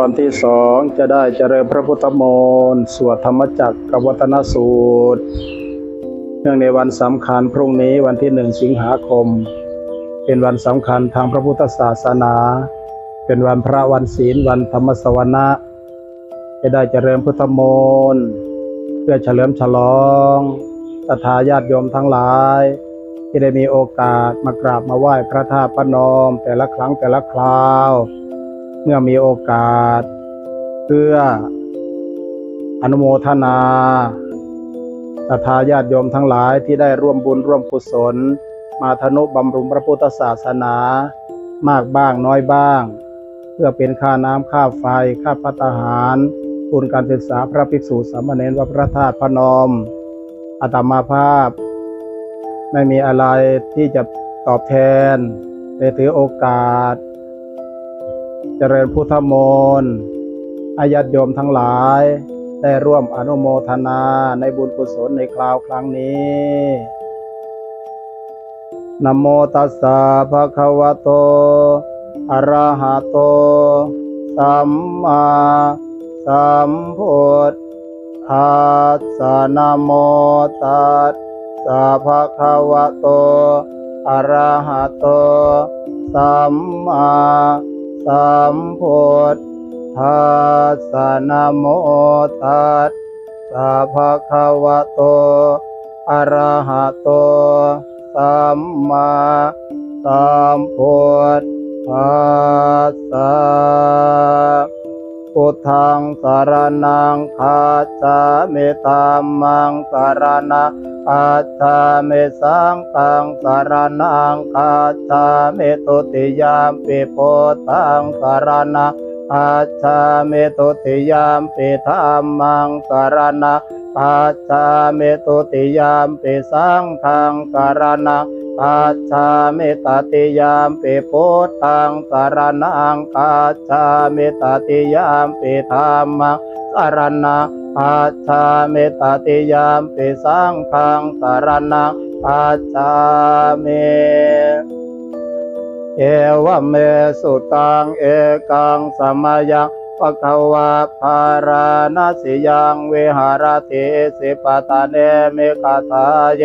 ตอนที่สองจะได้เจริญพระพุทธมนต์สวดธรรมจักรกับวัฒนสูตร เนื่องในวันสำคัญพรุ่งนี้วันที่หนึ่งสิงหาคม เป็นวันสำคัญทางพระพุทธศาสนา เป็นวันพระวันศีลวันธรรมสวนะจะได้เจริญพุทธมนต์เพื่อเฉลิมฉลองศรัทธาญาติโยมทั้งหลาย ที่ได้มีโอกาสมากราบมาไหว้พระธาตุพระนมแต่ละครั้งแต่ละคราว เมื่อมีโอกาส เพื่ออนุโมทนาศรัทธาญาติโยมทั้งหลายที่ได้ร่วมบุญร่วมกุศล มาทนุบำรุงพระพุทธศาสนา มากบ้างน้อยบ้าง เพื่อเป็นค่าน้ำค่าไฟ ค่าพัตหารทุนการศึกษาพระภิกษุสามเณรวัดพระธาตุพนมอาตมาภาพ ไม่มีอะไรที่จะตอบแทนได้ถือโอกาส เจริญพุทธมนต์อาญาติโยมทั้งหลาย ได้ร่วมอนุโมทนาในบุญกุศลในคราวครั้งนี้นะโมตัสสะภะคะวะโต อะระหะโต สัมมาสัมพุทธัสสะนโมตัสสะภะคะวะโต อะระหะโต สัมมา สัมพุทธัสสนโมตัสสะภะคะวะโตอะระหะโตสัมมาสัมพุทธัสสะ พุทธังสารนังคาจามิตามังสารนังอาจามิสังฆังสารนังคาจามิตุติยามปิโพธังสารนังอาจามิตุติยามปิธรรมังสารนังอาจามิตุติยามปิสังฆังสารนัง อาจามิตติยามปิพุทธังสารนังอาจามิตติยามปิธรรมังสารนังอาจามิตติยามปิสังฆังสารนังอาจามิเอวเมสุตังเอกังสมยังปะคะวะภาราณสิยังวิหารติสิปตาเนมิกาตาเย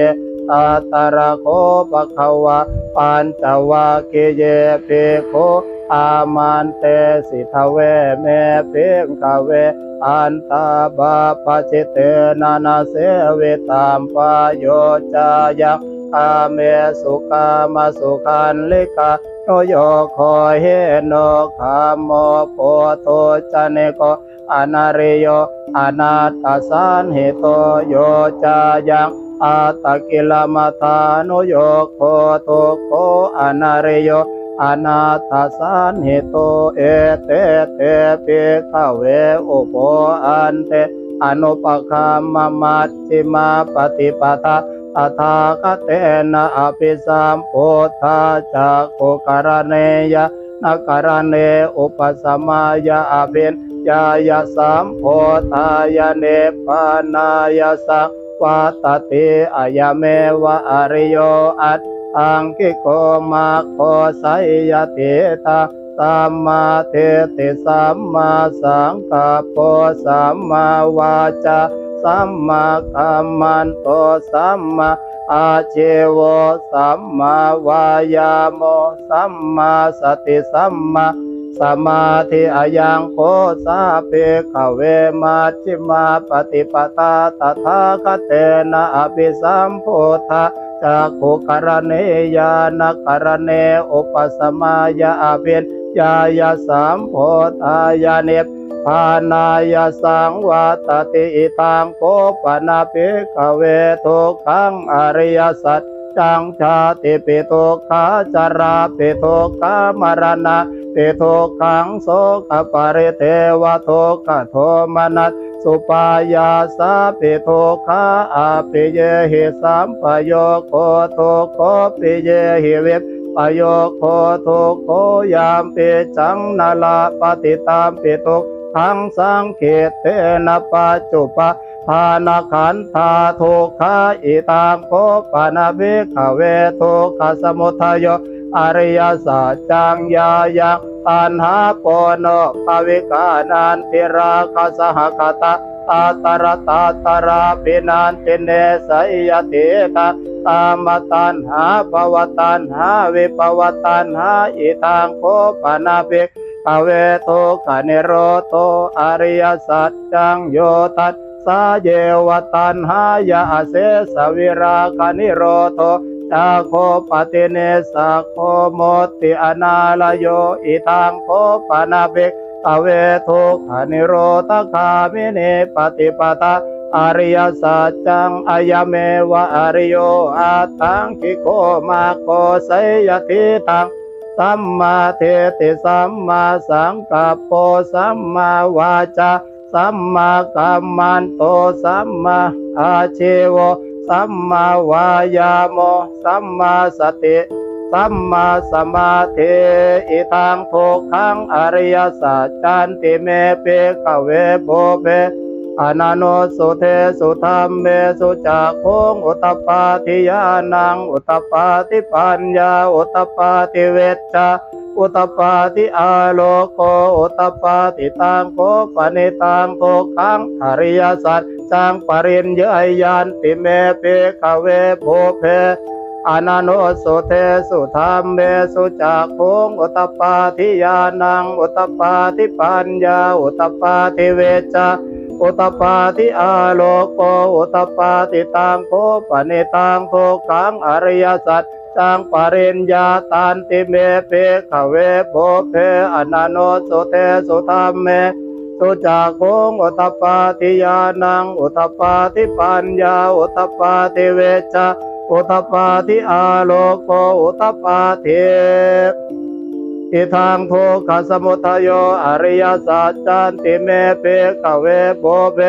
ตาตาระโคปะคะวะปัญจวัคคีเยปิโคอามันเตสิทเวเมเพิงคเวอันตาบาปจิเตนานาเสวิตามปโยจายังอาเมสุกามาสุขันลิกาโนโยคอยเฮโนคามโมโพโตจันเนโกอนาริโยอนาตสานเหโตโยจายัง อาตะกิลมัทาโนโยโคโตโคอนาริโยอนาตสานเหโตเอเตเตเปขเวอุโปอันเตอนุปคัมมมัชฌิมาปฏิปทาตถาคเตนะอภิสัมโพธาจักขุกรเนยนักรเนอุปสมายะอภินยายะสัมโพธายเนปานายะสัง วัตติอายเมวะอริโยอัตอังคิโกมาโคไสยยติตาสัมมาเทติสัมมาสังกัปโปสัมมาวาจาสัมมากัมมันโตสัมมาอาเจโวสัมมาวายาโมสัมมาสติสัมมา สมาธิอายังโคสาเปขเวมาชิมาปฏิปตาตถาคเตนะอภิสัมโพธาจักขุกรเนยานกรเนอุปสมายาอภินยายาสัมโพธายาเนปปานายสังวัตติอิตังโกปนาปิกเวทุกขังอริยสัจจังชาติปิทุกขาจาราปิทุกขามรณะ ปิโทกขังโสกปริเทวโทกโทมนัสสุปายาสาปิโทุกขาอาปิเยหิสัมปโยโคโทโคปิเยหิเวปปโยโคโทโคยามปิจังนาลาปฏิตามปิทุกขังสังเกตเตนะปัจจุปะทานาขันธาโทุกขาอิตังโคปนาภิกขเวโทุกขสมุทยโย อริยสัจจังยายังตันหาโปโนภวิกานันติราคสหคตาตาตระตาตระปินันติเนสัยเตตาตามตันหาภวตันหาวิปวตันหาอิทังโคปนาภิกขเวโตกนิโรโตอริยสัจจังโยตัสสาเยวตันหายาเสสวิราคนิโรโต จาโคปติเนสะโคโมติอนาลโยอิทังโคปนาเบกอเวทุกขนิโรธคามิเนปฏิปตาอริยสัจจังอายเมวะอริโยอาตังคิโกมาโกไสยติตังสัมมาเทติสัมมาสังกัปโปสัมมาวาจาสัมมากัมมันโตสัมมาอาชีว สัมมาวายามสัมมาสติสัมมาสมาธิอิทังทุกขังอริยสัจจันติเมเปกเวโบเปอนันโนสุเทสุธรรมเมสุจักขงอุตปาทิยานังอุตปาทิปัญญาอุตปาทิเวชชาอุตปาทิอาโลโกอุตปาทิตังโกปนิตังทุกขังอริยสัจจังปริญญายันติเมเปกเวโบเพอนันโนสุเทสุธรรมเมสุจักขุงอุตปาทิยานังอุตปาทิปัญญาอุตปาทิเวชชาอุตปาทิอาโลโกอุตปาทิตังโคปนิตังโทขังอริยสัจจังปริญญาตันติเมเปขเวโบเพอนันโนสุเทสุธรรมเม สุจักงอุตปาทิยานังอุตปาทิปัญญาอุตปาทิเวชชาอุตปาทิอาโลโกอุตปาทิอิทางทุกขสมุทโยอริยสัจจันติเมเปกเวโบเบ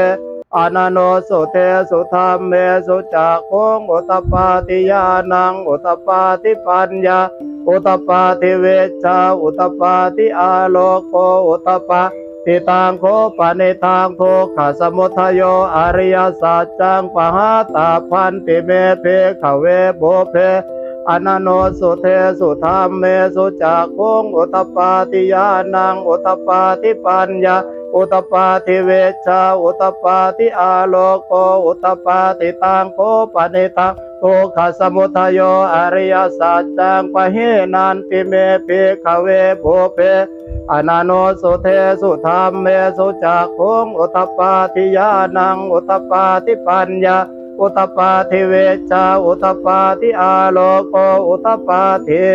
อนันโนสุเทสุธรรมเมสุจักงอุตปาทิยานังอุตปาทิปัญญาอุตปาทิเวชาอุตปาทิอาโลโกอุตตปาติ ตังโคปะนิทางทุกขสมุทโยอริยสัจจังปหาตาพันติเมเพขเวโบเพอนันโนสุเทสุธรรมเมสุจักขุงอุตตปาติยานังอุตตปาติปัญญาอุตตปาติเวชาอุตตปาติอาโลโกอุตตปาติตังโคปะนิทัง ทุกขสมุทโยอริยสัจจังปะเฮนันติเมเพขเวโบเพอนันโนสุเทสุธรรมเมสุจักุงอุตปาทิยานังอุตปาทิปัญญาอุตปาทิเวชาอุตปาทิอาโลโกอุตปาทิ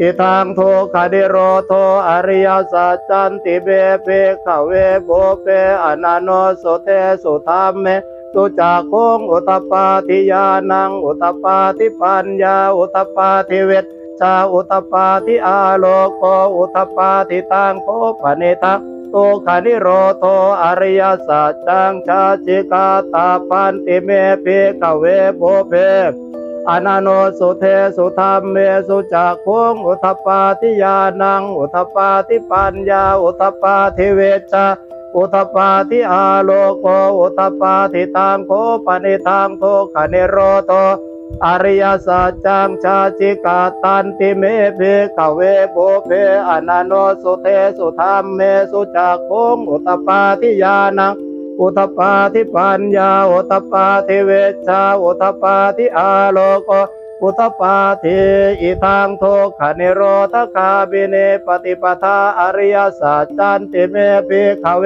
อิทังทุกขดิโรโทอริยสัจจันติเบเปขเวโบเปอนันโนสุเทสุธรรมเม สุจักขุงอุตปาทิยานังอุตปาทิปัญญาอุตปาทิเวชชาอุตปาทิอาโลโกอุตปาทิตังโคปเนตังโตขานิโรโตอริยสัจจังชาจิกาตาปันติเมเปกเวโบเพอนันโนสุเทสุธรรมเมสุจักขุงอุตปาทิยานังอุตปาทิปัญญาอุตปาทิเวชา อุตปาทิอาโลโกอุตปาทิตังโคปะเนตังโตขานิโรโตอริยสัจจังชาจิกาตันติเมเพกเวโบเพอนันโนสุเทสุธรรมเมสุจักขุงอุตปาทิยานังอุตปาทิปัญญาอุตปาทิเวชชาอุตปาทิอาโลโก อุตปาทิอิทังโทขนิโรธคาบิเนปฏิปทาอริยสัจจันติเมเพกเว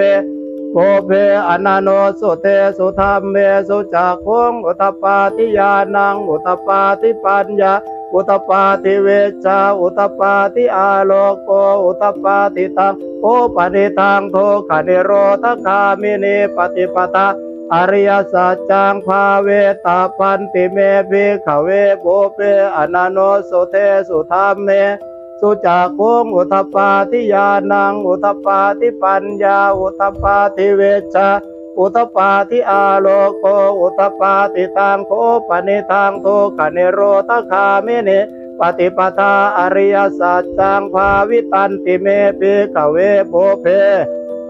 โกเพอนันโนสุเทสุธรรมเมสุจักขุงอุตปาทิยานังอุตปาทิปัญญาอุตปาทิเวชาอุตปาทิอาโลโกอุตปาทิตังโอปนิตังโทขนิโรธคามินีปฏิปทา อริยสัจจังภาเวตาพันติเมภิขเวโบเปอนันโนสุเทสุธรรมเม สุจักุงอุตปาทิยานังอุตปาทิปัญญาอุตปาทิเวชชาอุตปาทิอาโลโกอุตปาทิตังโคปนิทังโทขเนโรตคามิเนปฏิปทาอริยสัจจังภาวิตันติเมปิกเวโภเพ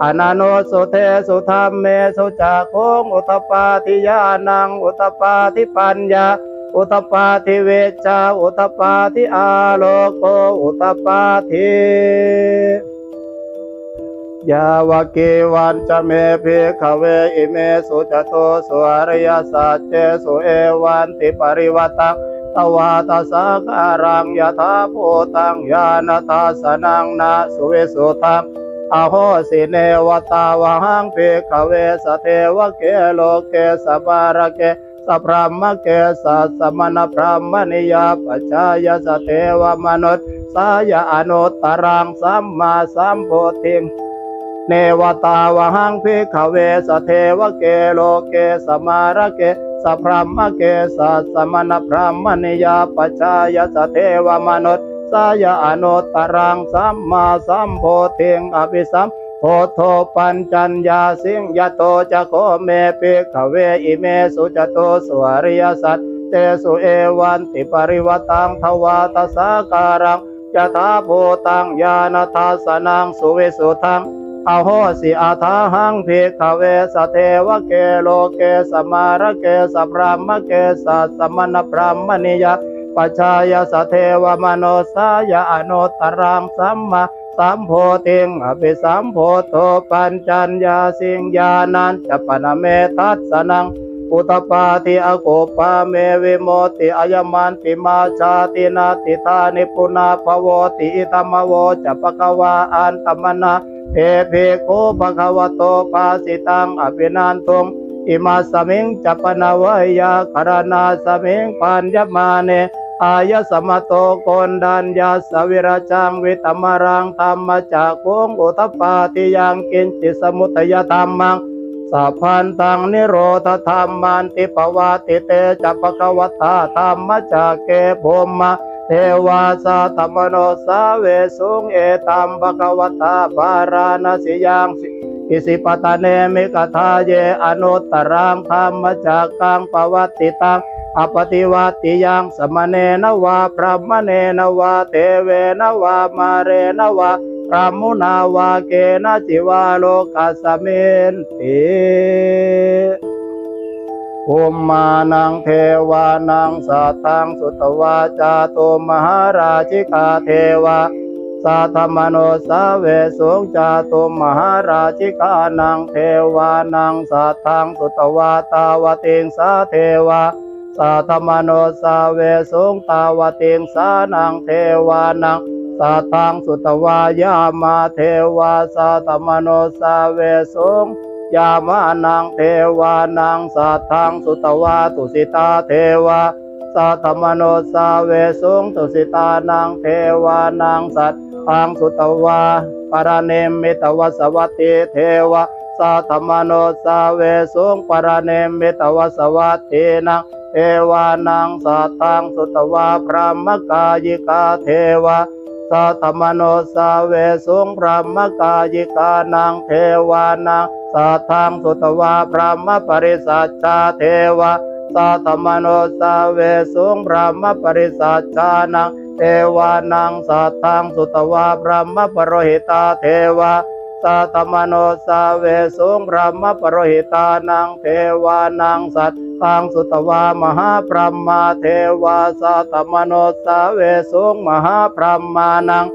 อนันโนสุเทสุธรรมเมสุจักขุงอุตปาทิยานังอุตปาทิปัญญา อุตปาทิเวชาอุตปาทิอาโลโกอุตปาทิยาวเกวันจะเมพิขเวอิเมสุจโตสุอริยสัจเจสุเอวันติปริวัตังตวาตสาการังยถาภูตังญาณทาสนังนาสุเวสุตัง อโหสิเนวตาวหังปิขเวสเทวเกโลเกสบารเกสัพรามเกสัสมณพรามณิยาปัจจายสเทวมนุษย์สายอนุตรังสัมมาสัมโพธิงเนวตาวหังพิขเวสเทวเกโลเกสมาระเกสัพรามเกสัสมณพรามณิยาปัจจายสเทวมนุษย์ สายอนุตตรังสัมมาสัมโพธิงอภิสัมโพโทปัญจัญญาสิงยโตจะโกเมปิขเวอิเมสุจโตสวริยสัตเตสุเอวันติปริวตังทวาตสาการังยะถาภูตังญาณทัสนังสุวิสุทังอโหสิอาทาหังภิกขเวสเทวเกโลเกสมารเกสัพรามเกสัสมณพรามณิยา ปัจจายสเทวมโนสายอนุตรังสัมมาสัมโพธิงอภิสัมโพโทปัญจัญญาสิงญานันจะปนเมทัสสนังอุตปาติอโกปาเมวิโมติอายมันติมาชาตินาติธานิปุนาภวติอิตมโวจะปะกวาอันตมนาเทเพโกภะคะวะโตปาสิตังอภินันตุงอิมาสมิงจัปนาวายาคารนาสมิงปัญญมาเน อายสมโตโกนดันยาสวิราจังวิตมรังธรรมจากโกงอุตปาติยังกินจิสมุตยธรรมังสัพพันตังนิโรธธรรมันติปวาติเตจัปะกวัฏาธรรมจากเกภมมะเทวาสาธรรมโนสาเวสุงเอตัมปะกวัตาบาราณสิยังสิอิสิปตะเนมิกทาเยอนุตตรังธรรมจากกังปวัตติตัง อปติวัติยังสมเนนวาพระมเนนวาเทเวนวามาเรนวาพระมุนาวาเกนจิวาโลกัสสมินติภูมานังเทวานังสัตังสุตวาจาตุมหาราชิกาเทวาสัทธมโนสาเวสุงจาตุมหาราชิกานังเทวานังสัทธังสุตวาตาวติงสาเทวา สัทธมโนสาเวสุงตาวติงสานังเทวานังสัทธังสุตวายามาเทวาสัทธมโนสาเวสุงยามานังเทวานังสัทธังสุตวาตุสิตาเทวาสัทธมโนสาเวสุงตุสิตานังเทวานังสัทธังสุตวาปารเนมิตวสวัตติเทวาสัทธมโนสาเวสุงปารเนมิตวสวัตตินัง เทวานังสัตตังสุตวาพระมกายิกาเทวาสัทธมโนสาเวสุงพระมกายิกานังเทวานังสัทังสุตวาพระมปริสัจจาเทวาสัทธมโนสาเวสุงพระมปริสัจจานังเทวานังสัทังสุตวาพระมปรหิตาเทวา สัตตมโนสาเวสุงระมปรหิตานังเทวานังสัตตังสุตวามหาพรหมาเทวาสัตตมโนสาเวสุงมหาพรหมานัง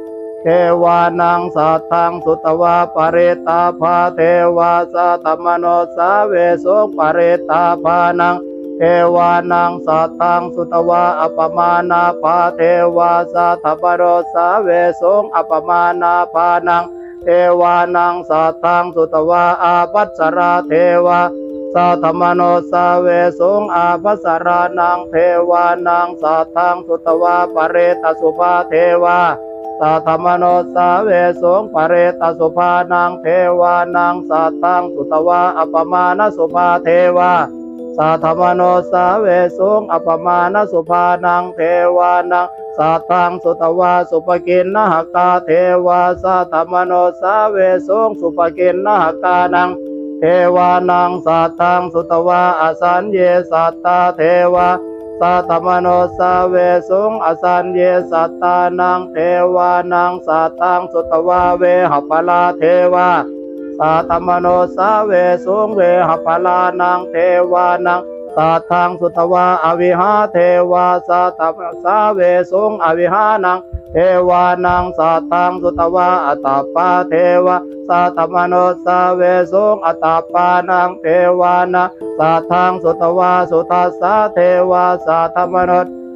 เทวานังสัตตังสุตวาปเรตาภาเทวาสัตตมโนสาเวสุงปเรตาภานังเทวานังสัตตังสุตวาอัปมานาภาเทวาสัตตมโนสาเวสุงอัปมานาภานัง เทวานังสัตตังสุตวาอาปัสราเทวาสัทมโนสาเวสุงอาปัสรานังเทวานังสัทังสุตวาปเรตสุภาเทวาสัทมโนสาเวสุงปเรตสุภานังเทวานังสัทังสุตวาอปมาณสุภาเทวา สัทธมโนสาเวสุงอัปมาณสุภานังเทวานังสัทธังสุตวาสุปกินนหกาเทวาสัทธมโนสาเวสุงสุปกินนหกานังเทวานังสัทธังสุตวาอสัญเยสัตตาเทวาสัทธมโนสาเวสุงอสัญเยสัตตานังเทวานังสัทธังสุตวาเวหปลาเทวา สัทธมโนสาเวสุงเวหปลานังเทวานังสัทธังสุตวาอวิหาเทวาสัตตมสาเวสุงอวิหานังเทวานังสัตตังสุตวาอัตาปาเทวะสัตตมโนสาเวสุงอัตาปานังเทวานะสัทธังสุตวาสุทัสสะเทวาสัตตมโน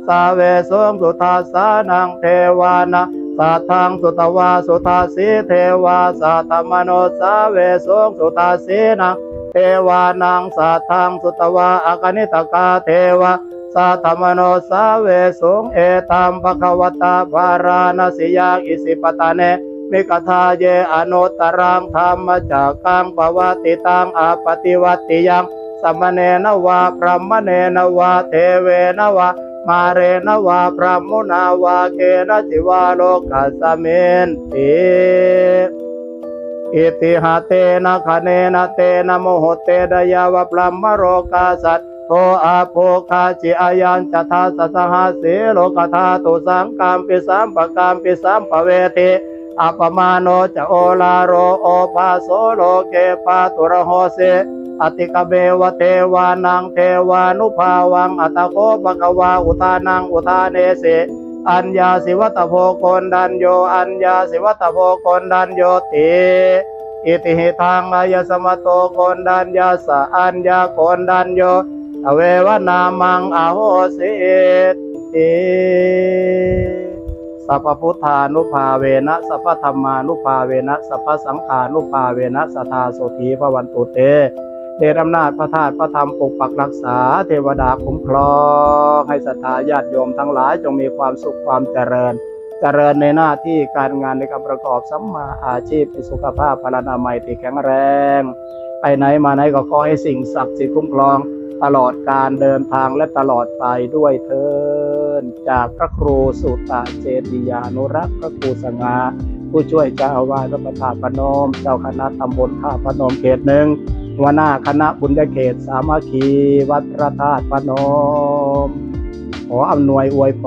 สาเวสุงสุทัสสะนังเทวานะสัทธังสุตวาสุทัสสีเทวาสัตมโนสาเวสงสุทัสสีนังเทวานังสัทธังสุตวาอากนิตกาเทวะสัทมโนสาเวสุงเอตัมปะคะวตาภาราณสิยาอิสิปตาเนมิกทาเยอนุตรังธรรมจักกังปวัติตังอาปฏิวัติยังสมเณนวาพรหมเณนวาเทเวนวา มาเรนวาพระมุนาวาเกนะจิวาโลกัสเมนติอิติหะเตนะคะเนนะเตนะโมโหเตดยาวะพลัมมโรกาสัตโทอาโภคาจิอายัญจทาสสหาสีโลกธาตุสังกามปิสัมปะกามปิสัมปเวท อัปมาโนจะโอลาโรโอภาโสโลเกปาตุระโหเสอติกเบวเทวานังเทวานุภาวังอัตโคปะกวาอุทานังอุทาเนเสอัญญาสิวัตโพโกนดันโยอัญญาสิวัตโพโกนดันโยติอิติหิทางอายสมโตโกนดันยาสะอัญญาโกนดันโยอเววนามังอโหสิติ สัพพุทธานุภาเวนะสัพพธรรมานุภาเวนะสัพพสังฆานุภาเวนะสทาโสธีพระวันตุเตเดชอำนาจพระธาตุพระธรรมปกปักรักษา เทวดาคุ้มครองให้ศรัทธาญาติโยมทั้งหลายจงมีความสุขความเจริญ เจริญในหน้าที่การงานในการประกอบสัมมาอาชีพมีสุขภาพพลานามัยที่แข็งแรงไปไหนมาไหนก็ขอให้สิ่งศักดิ์สิทธิ์คุ้มครอง ตลอดการเดินทางและตลอดไปด้วยเทิ ญจากพระครูสุตตะเจติยานุรักษ์พระครูสงาผู้ช่วยเจ้าอาวาสวัดประธาพนม เจ้าคณะตำบลท่าพนมเขตหนึ่งหัวหน้าคณะบุญญเขตสามัคคีวัดพระธาตุพนม ขออำนวยอวยพ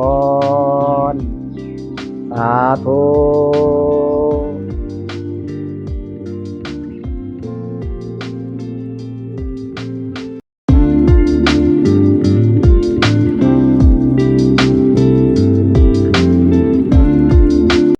ร สาธุ